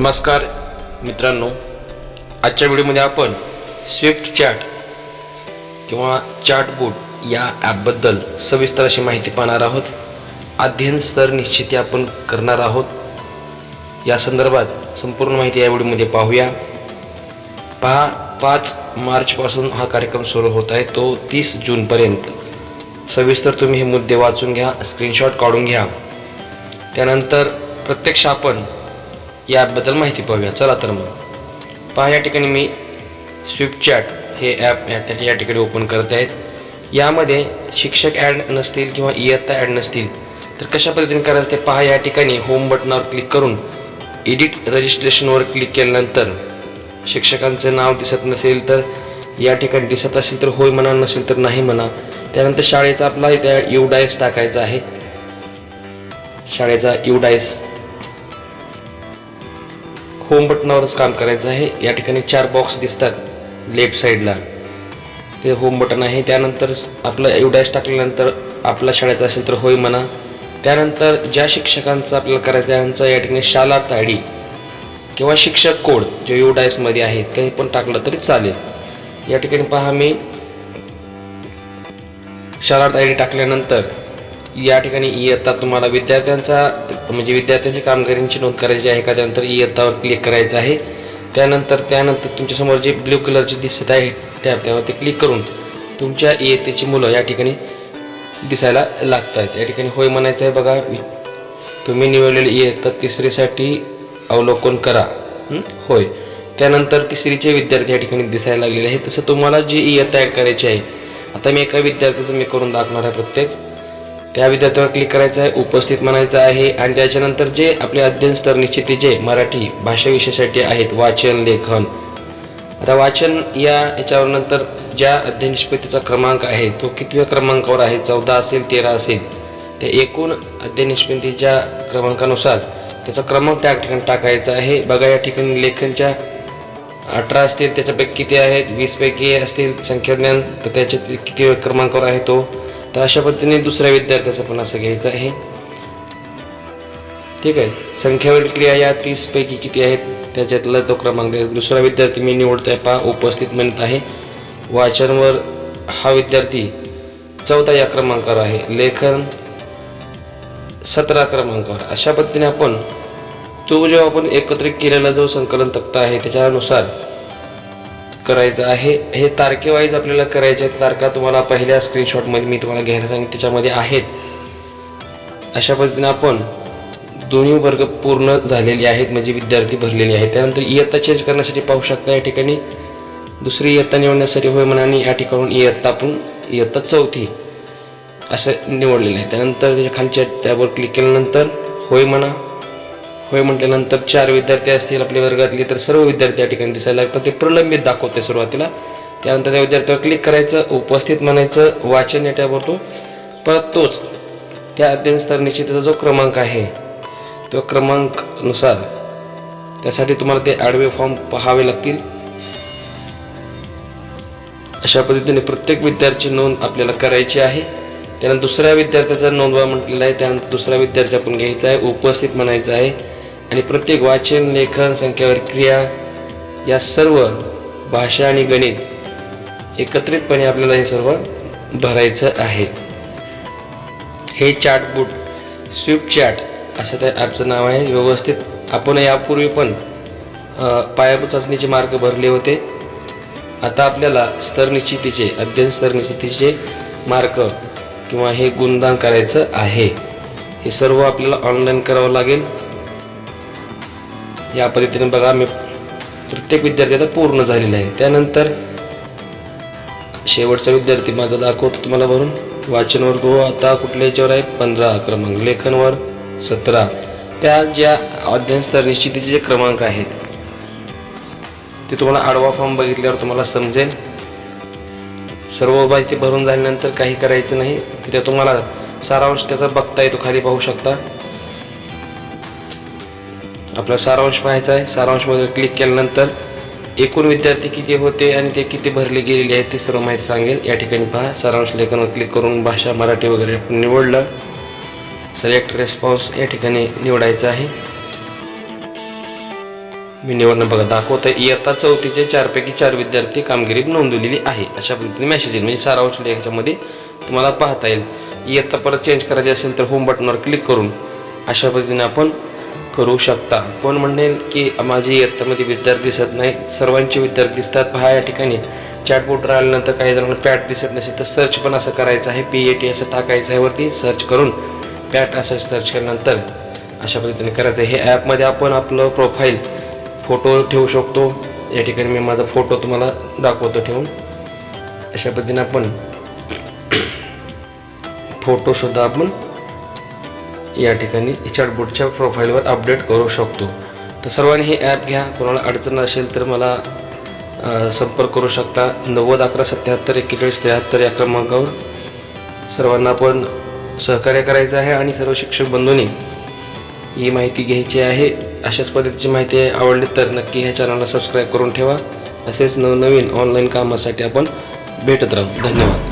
नमस्कार मित्रांनो आजच्या व्हिडिओमध्ये आपण स्विफ्ट चॅट किंवा चॅटबोट या ॲपबद्दल सविस्तर अशी माहिती पाहणार आहोत. अध्ययन स्तर निश्चिती आपण करणार आहोत. या संदर्भात संपूर्ण माहिती या व्हिडिओमध्ये पाहूया. पहा पाच मार्चपासून हा कार्यक्रम सुरू होत आहे. तो तीस जूनपर्यंत. सविस्तर तुम्ही हे मुद्दे वाचून घ्या स्क्रीनशॉट काढून घ्या. त्यानंतर प्रत्यक्ष आपण या ॲपबद्दल माहिती पाहूया. चला तर मग. पहा या ठिकाणी मी स्विफ्ट चॅट हे ॲप त्या- या ठिकाणी ओपन करत आहेत यामध्ये शिक्षक ॲड नसतील किंवा इयत्ता ॲड नसतील तर कशा पद्धतीने करायचं ते पहा. या ठिकाणी होम बटनावर क्लिक करून एडिट रजिस्ट्रेशनवर क्लिक केल्यानंतर शिक्षकांचं नाव दिसत नसेल तर या ठिकाणी दिसत असेल तर होय म्हणा नसेल तर नाही म्हणा. त्यानंतर शाळेचा आपला त्या युडायस टाकायचा आहे. शाळेचा युडायस होम बटनावरच काम करायचं आहे. या ठिकाणी चार बॉक्स दिसतात लेफ्ट साईडला ते होम बटन आहे. त्यानंतर आपलं एवढ्याच टाकल्यानंतर आपला शाळेचा असेल तर होय म्हणा. त्यानंतर ज्या शिक्षकांचं आपल्याला करायचं आहे त्यांचा या ठिकाणी शालार्थ आय डी किंवा शिक्षक कोड जे युडायसमध्ये आहे ते पण टाकलं तरी चालेल. या ठिकाणी पहा मी. शालार्थ आय डी टाकल्यानंतर या ठिकाणी इयत्ता तुम्हाला विद्यार्थ्यांचा म्हणजे विद्यार्थ्यांची कामगिरींची नोंद करायची आहे का? त्यानंतर इयत्तावर क्लिक करायचं आहे. त्यानंतर त्यानंतर तुमच्यासमोर जे ब्ल्यू कलरची दिसत आहे टॅब त्यावरती क्लिक करून तुमच्या इयत्तेची मुलं या ठिकाणी दिसायला लागत आहेत या ठिकाणी होय म्हणायचं आहे बघा. तुम्ही निवडलेली इयत्ता तिसरीसाठी अवलोकन करा. होय. त्यानंतर तिसरीचे विद्यार्थी या ठिकाणी दिसायला लागलेले आहेत. तसं तुम्हाला जी इयत्ता ॲड करायची आहे आता मी एका विद्यार्थ्याचं मी करून दाखवणार आहे प्रत्येक. त्या विद्यार्थ्यावर क्लिक करायचं आहे उपस्थित म्हणायचं आहे आणि त्याच्यानंतर जे आपले अध्ययन स्तर निश्चिती जे मराठी भाषा विषयासाठी आहेत वाचन लेखन. आता वाचन या याच्यावर नंतर ज्या अध्ययन निष्पत्तीचा क्रमांक आहे तो कितव्या क्रमांकावर आहे? चौदा असेल तेरा असेल. त्या एकूण अध्ययन निष्पत्तीच्या क्रमांकानुसार त्याचा क्रमांक त्या ठिकाणी टाकायचा आहे. बघा या ठिकाणी लेखनच्या अठरा असतील त्याच्यापैकी किती आहेत? वीसपैकी असतील संख्याज्ञान तर त्याच्यात किती क्रमांकावर आहे तो? तर अशा पद्धतीने दुसऱ्या विद्यार्थ्याचं पण असं घ्यायचं आहे. ठीक आहे. संख्यावरील क्रिया या तीसपैकी किती आहेत? त्याच्यातला तो क्रमांक दुसरा विद्यार्थी मी निवडतोय. पहा उपस्थित म्हणत आहे. वाचनवर हा विद्यार्थी चौदा या क्रमांकावर आहे. लेखन सतरा क्रमांकावर. अशा पद्धतीने आपण तो जेव्हा आपण एकत्रित केलेला जो संकलन तक्ता आहे त्याच्यानुसार करायचं आहे. हे तारखेवाईज आपल्याला करायचे आहेत. तारखा तुम्हाला पहिल्या स्क्रीनशॉटमध्ये मी तुम्हाला घ्यायला सांगितलं त्याच्यामध्ये आहेत. अशा पद्धतीने आपण दोन्ही वर्ग पूर्ण झालेले आहेत. म्हणजे विद्यार्थी भरलेले आहेत. त्यानंतर इयत्ता चेंज करण्यासाठी पाहू शकता या ठिकाणी. दुसरी इयत्ता निवडण्यासाठी होय म्हणाने या ठिकाणून इयत्ता आपण इयत्ता चौथी असं निवडलेलं आहे. त्यानंतर त्याच्या खालच्या टॅबवर क्लिक केल्यानंतर होय म्हणा होय म्हटल्यानंतर चार विद्यार्थी असतील आपल्या वर्गातले तर सर्व विद्यार्थी या ठिकाणी दिसायला लागतात. ते प्रलंबित दाखवते सुरुवातीला. त्यानंतर त्या विद्यार्थ्यावर क्लिक करायचं उपस्थित म्हणायचं वाचन या टॅबवरतो परत तोच. त्या अध्ययन स्तर जो क्रमांक आहे तो क्रमांकनुसार त्यासाठी तुम्हाला ते आडवे फॉर्म पाहावे लागतील. अशा पद्धतीने प्रत्येक विद्यार्थ्याची नोंद आपल्याला करायची आहे. त्यानंतर दुसऱ्या विद्यार्थ्याचा नोंदवा म्हटलेला आहे. त्यानंतर दुसरा विद्यार्थी आपण घ्यायचा आहे उपस्थित म्हणायचं आहे. आणि प्रत्येक वाचन लेखन संख्यावर क्रिया या सर्व भाषा आणि गणित एकत्रितपणे आपल्याला हे सर्व भरायचं आहे. हे चॅटबुट स्विफ्ट चॅट असं त्या ॲपचं नाव आहे. व्यवस्थित आपण यापूर्वी पण पायाभूत चाचणीचे मार्क भरले होते. आता आपल्याला स्तरनिश्चितीचे अध्ययन स्तरनिश्चितीचे मार्क किंवा हे गुणदान करायचं आहे. हे सर्व आपल्याला ऑनलाईन करावं लागेल. या पद्धतीने बघा मी प्रत्येक विद्यार्थी आता पूर्ण झालेला आहे. त्यानंतर शेवटचा विद्यार्थी माझा दाखवतो तुम्हाला भरून वाचनवर गो आता कुठल्या याच्यावर आहे? पंधरा क्रमांक. लेखनवर सतरा. त्या ज्या अध्ययनस्तर निश्चितीचे जे क्रमांक आहेत ते तुम्हाला आडवा फॉर्म बघितल्यावर तुम्हाला समजेल. सर्व माहिती भरून झाल्यानंतर काही करायचं नाही. तिथे तुम्हाला सारांश त्याचा बघता येतो खाली पाहू शकता. आपला सारांश पाहायचा आहे. सारांशमध्ये क्लिक केल्यानंतर एकूण विद्यार्थी किती होते आणि ते किती भरले गेलेले आहेत ते सर्व माहिती सांगेल. या ठिकाणी पहा सारांश लेखनवर क्लिक करून भाषा मराठी वगैरे आपण निवडलं. सिलेक्ट रेस्पॉन्स या ठिकाणी निवडायचं आहे. मी निवडणं बघा दाखवत आहे इयत्ता चौथीचे चारपैकी चार विद्यार्थी कामगिरी नोंदवलेली आहे. अशा पद्धतीने मेसेज येईल. म्हणजे सारांश याच्यामध्ये तुम्हाला पाहता येईल. इयत्ता परत चेंज करायची असेल तर होम बटनवर क्लिक करून अशा पद्धतीने आपण करू शकता. कोण म्हणेल की माझी इयत्तामध्ये विद्यार्थी दिसत नाही सर्वांचे विद्यार्थी दिसतात. पहा या ठिकाणी चॅटबोर्डवर आल्यानंतर काही जणांना पॅट दिसत नसेल तर सर्च पण असं करायचं आहे. पी ए टी असं टाकायचं आहे वरती. सर्च करून पॅट असं सर्च केल्यानंतर अशा पद्धतीने करायचं. आहे हे ॲपमध्ये आपण आपलं प्रोफाईल फोटो ठेवू शकतो. या ठिकाणी मी माझा फोटो तुम्हाला दाखवतो ठेवून. अशा पद्धतीने आपण फोटोसुद्धा आपण या ठिकाणी चॅटबोटच्या प्रोफाईलवर अपडेट करू शकतो. तर सर्वांनी हे ॲप घ्या. कोणाला अडचण असेल तर मला संपर्क करू शकता. नव्वद अकरा सत्याहत्तर एक्केचाळीस त्र्याहत्तर या क्रमांकावर. सर्वांना आपण सहकार्य करायचं आहे आणि सर्व शिक्षक बंधूंनी ही माहिती घ्यायची आहे. अशाच पद्धतीची माहिती आवडली तर नक्की ह्या चॅनलला सबस्क्राईब करून ठेवा. असेच नवनवीन ऑनलाईन कामासाठी आपण भेटत राहू. धन्यवाद.